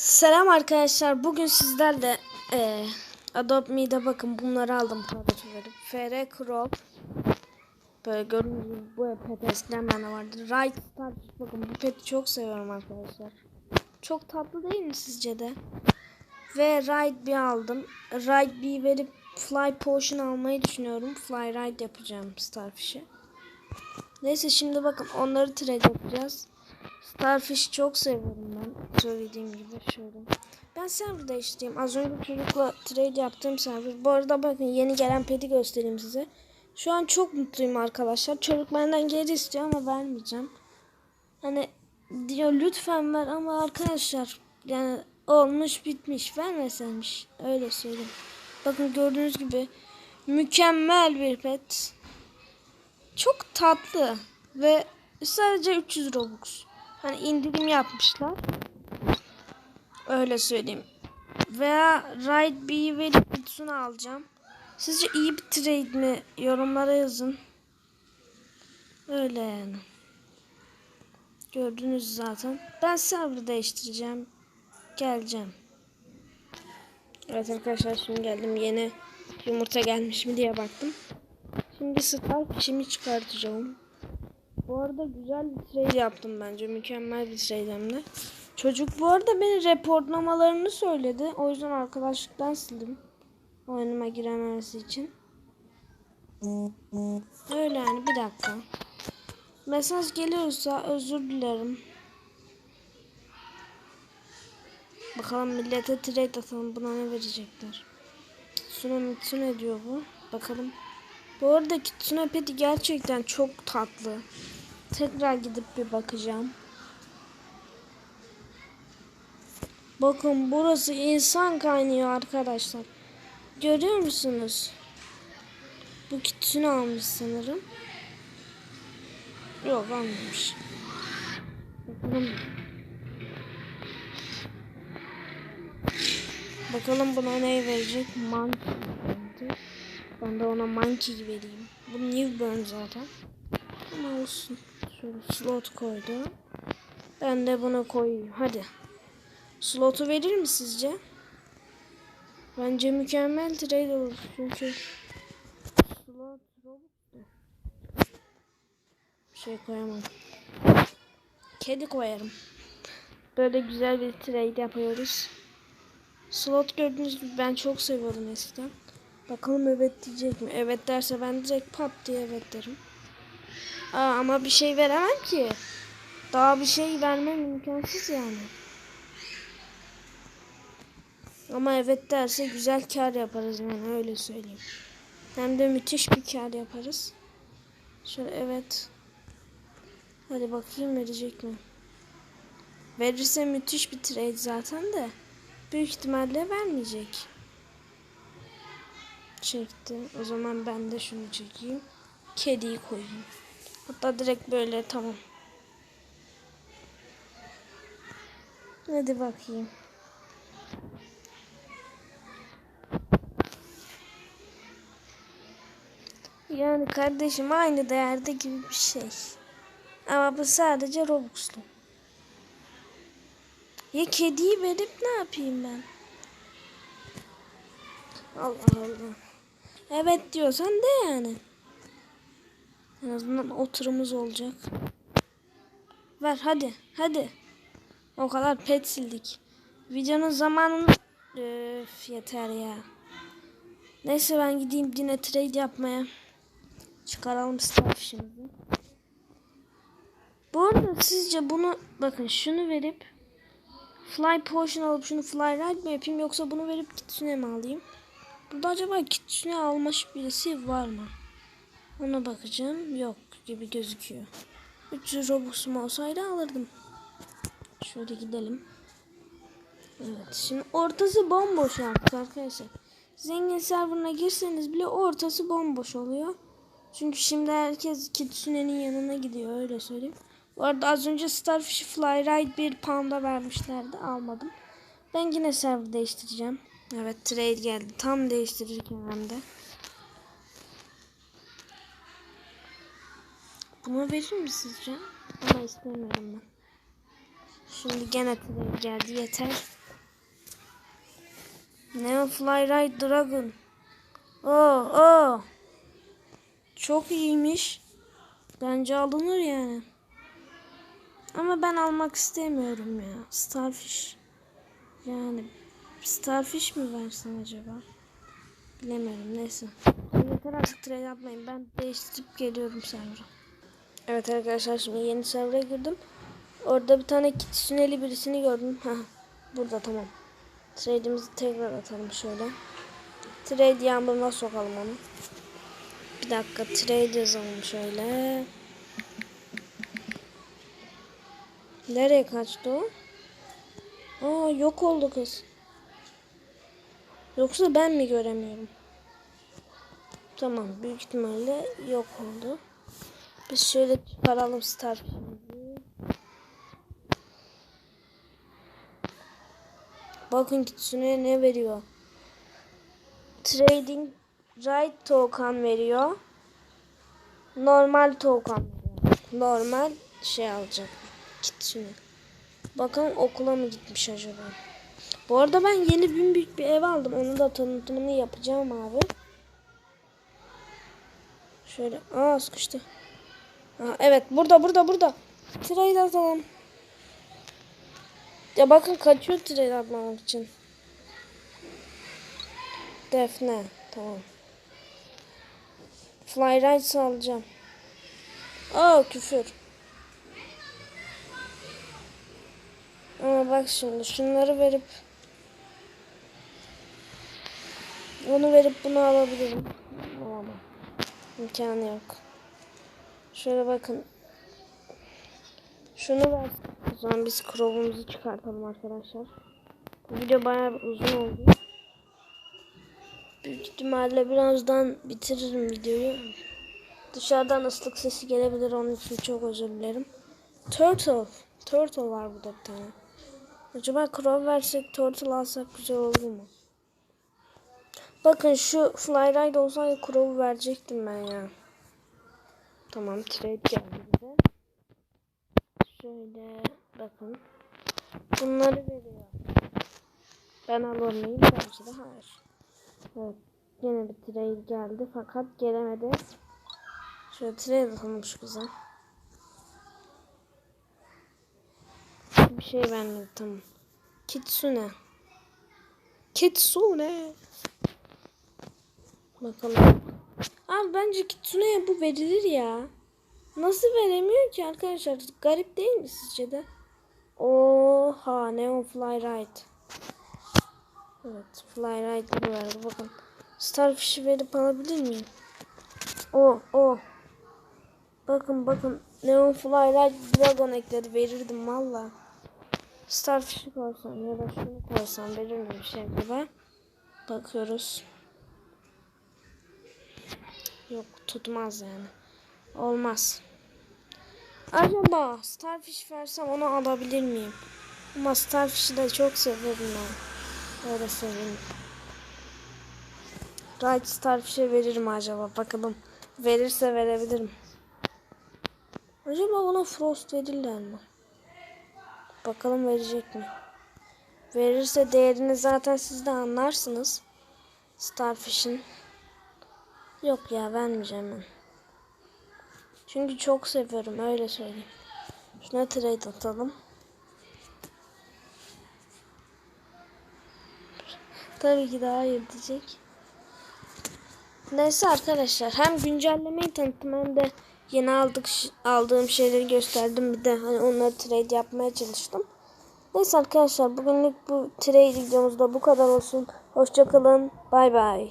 Selam arkadaşlar. Bugün sizlerle e, Adobe Me'de bakın bunları aldım klavyatürleri. FR Crop. Böyle gördüğünüz bu pet eskiden bende vardı. Right Start. Bakın bu peti çok seviyorum arkadaşlar. Çok tatlı değil mi sizce de? Ve Ride bir aldım. Ride bir verip Fly Potion almayı düşünüyorum. Fly Ride yapacağım Starfish'e. Neyse şimdi bakın onları trade yapacağız. Starfish çok seviyorum ben. Söylediğim gibi şöyle. Ben server değiştireyim. Az önce çocukla trade yaptığım server. Bu arada bakın yeni gelen peti göstereyim size. Şu an çok mutluyum arkadaşlar. Çocuk benden geri istiyor ama vermeyeceğim. Hani diyor lütfen ver ama arkadaşlar yani olmuş bitmiş vermeseymiş. Öyle söyleyeyim. Bakın gördüğünüz gibi mükemmel bir pet. Çok tatlı ve sadece 300 Robux. Hani indirim yapmışlar. Öyle söyleyeyim. Veya Ride B ve kutusunu alacağım. Sizce iyi bir trade mi? Yorumlara yazın. Öyle yani. Gördünüz zaten. Ben server değiştireceğim. Geleceğim. Evet arkadaşlar şimdi geldim. Yeni yumurta gelmiş mi diye baktım. Şimdi star fişimi çıkartacağım. Bu arada güzel bir trade yaptım bence. Mükemmel bir trade hem de. Çocuk bu arada beni reportlamalarını söyledi. O yüzden arkadaşlıktan sildim. Oyunuma girememesi için. Öyle yani bir dakika. Mesaj geliyorsa özür dilerim. Bakalım millete trade atalım. Buna ne verecekler? Tsune Mitsune diyor bu. Bakalım. Bu arada Kitsune Peti gerçekten çok tatlı. Tekrar gidip bir bakacağım. Bakın burası insan kaynıyor arkadaşlar. Görüyor musunuz? Bu Kitsune almış sanırım. Yok almamış. Bakalım. Bakalım buna ne verecek? Monkey. Ben de ona monkey vereyim. Bu Newburn zaten. Ama olsun. Şöyle slot koydu. Ben de bunu koyayım. Hadi. Slotu verir mi sizce? Bence mükemmel trade olur. Çünkü slot bir şey koyamam. Kedi koyarım. Böyle güzel bir trade yapıyoruz. Slot gördüğünüz gibi ben çok seviyordum eskiden. Bakalım evet diyecek mi? Evet derse ben direkt pat diye evet derim. Aa, ama bir şey veremem ki. Daha bir şey vermem imkansız yani. Ama evet derse güzel kar yaparız yani öyle söyleyeyim. Hem de müthiş bir kar yaparız. Şöyle evet. Hadi bakayım verecek mi? Verirse müthiş bir trade zaten de. Büyük ihtimalle vermeyecek. Çekti. O zaman ben de şunu çekeyim. Kediyi koyayım. Hatta direkt böyle tamam. Hadi bakayım. Yani kardeşim aynı değerde gibi bir şey. Ama bu sadece Robux'lu. Ya kediyi verip ne yapayım ben? Allah Allah. Evet diyorsan de yani. En azından oturumuz olacak. Ver hadi hadi. O kadar pet sildik. Videonun zamanını Öf, yeter ya. Neyse ben gideyim yine trade yapmaya. Çıkaralım starfishimizi. Bu arada sizce bunu bakın şunu verip Fly Potion alıp şunu Fly Ride mi yapayım yoksa bunu verip Kitsune mi alayım? Burada acaba Kitsune almış birisi var mı? Ona bakacağım. Yok gibi gözüküyor. 300 Robux'um olsaydı alırdım. Şöyle gidelim. Evet. Şimdi ortası bomboş artık arkadaşlar. Zengin serverına girseniz bile ortası bomboş oluyor. Çünkü şimdi herkes Kitsune'nin yanına gidiyor öyle söyleyeyim. Bu arada az önce Starfish Flyride bir pound'a vermişlerdi. Almadım. Ben yine server değiştireceğim. Evet trade geldi. Tam değiştirirken hem de. Bunu verir mi sizce? Ama istemiyorum ben. Şimdi gene trade geldi yeter. Neon Fly Ride Dragon. Oo, oo. Çok iyiymiş. Bence alınır yani. Ama ben almak istemiyorum ya. Starfish. Yani Starfish mi versem acaba? Bilemiyorum neyse. Yeter artık trade yapmayın. Ben değiştirip geliyorum server'a. Evet arkadaşlar şimdi yeni server'a girdim. Orada bir tane kitsüneli birisini gördüm. Ha, burada tamam. Trade'imizi tekrar atalım şöyle. Trade yağmuruna sokalım onu. Bir dakika trade yazalım şöyle. Nereye kaçtı o? Aa yok oldu kız. Yoksa ben mi göremiyorum? Tamam büyük ihtimalle yok oldu. Biz şöyle çıkaralım Starfish'imizi. Bakın Kitsune'ye ne veriyor? Trading Right token veriyor. Normal token veriyor. Normal şey alacak. Kitsune. Bakın okula mı gitmiş acaba? Bu arada ben yeni bin büyük bir ev aldım. Onu da tanıtımını yapacağım abi. Şöyle. Aa sıkıştı. Aa, evet burada burada burada. Trade atalım. Ya bakın kaçıyor trade atmamak için. Defne. Tamam. Fly Rides alacağım. Aa küfür. Ama bak şimdi şunları verip onu verip bunu alabilirim. Alamam. İmkanı yok. Şöyle bakın. Şunu ver. O zaman biz crow'umuzu çıkartalım arkadaşlar. Bu video bayağı uzun oldu. Büyük ihtimalle birazdan bitiririm videoyu. Dışarıdan ıslık sesi gelebilir onun için çok özür dilerim. Turtle. Turtle var burada bir tane. Acaba crow versek turtle alsak güzel olur mu? Bakın şu Flyride olsaydı crow'u verecektim ben ya. Tamam trade geldi bize. Şöyle bakın. Bunları veriyor. Ben alır mıyım? Bence de hayır. Evet. Yine bir trade geldi fakat gelemedi. Şöyle atalım şu kıza. Bir şey vermedi tamam. Kitsune. Kitsune. Bakalım. Abi bence Kitsune'ye bu verilir ya. Nasıl veremiyor ki arkadaşlar? Garip değil mi sizce de? Oha Neon Fly Ride. Evet Fly verdi bakın. Starfish'i verip alabilir miyim? O o. Bakın bakın Neon Fly Ride Dragon ekledi verirdim valla. Starfish'i koysam ya da şunu koysam verir mi bir şey acaba? Bakıyoruz. Yok tutmaz yani. Olmaz. Acaba Starfish versem onu alabilir miyim? Ama Starfish'i de çok severim ben. Öyle söyleyeyim. Right Starfish'e veririm acaba? Bakalım. Verirse verebilirim. Acaba ona Frost verirler mi? Bakalım verecek mi? Verirse değerini zaten siz de anlarsınız. Starfish'in. Yok ya vermeyeceğim ben. Çünkü çok seviyorum öyle söyleyeyim. Şuna trade atalım. Tabii ki daha hayır diyecek. Neyse arkadaşlar hem güncellemeyi tanıttım hem de yeni aldık aldığım şeyleri gösterdim bir de hani onları trade yapmaya çalıştım. Neyse arkadaşlar bugünlük bu trade videomuzda bu kadar olsun. Hoşçakalın. Bay bay.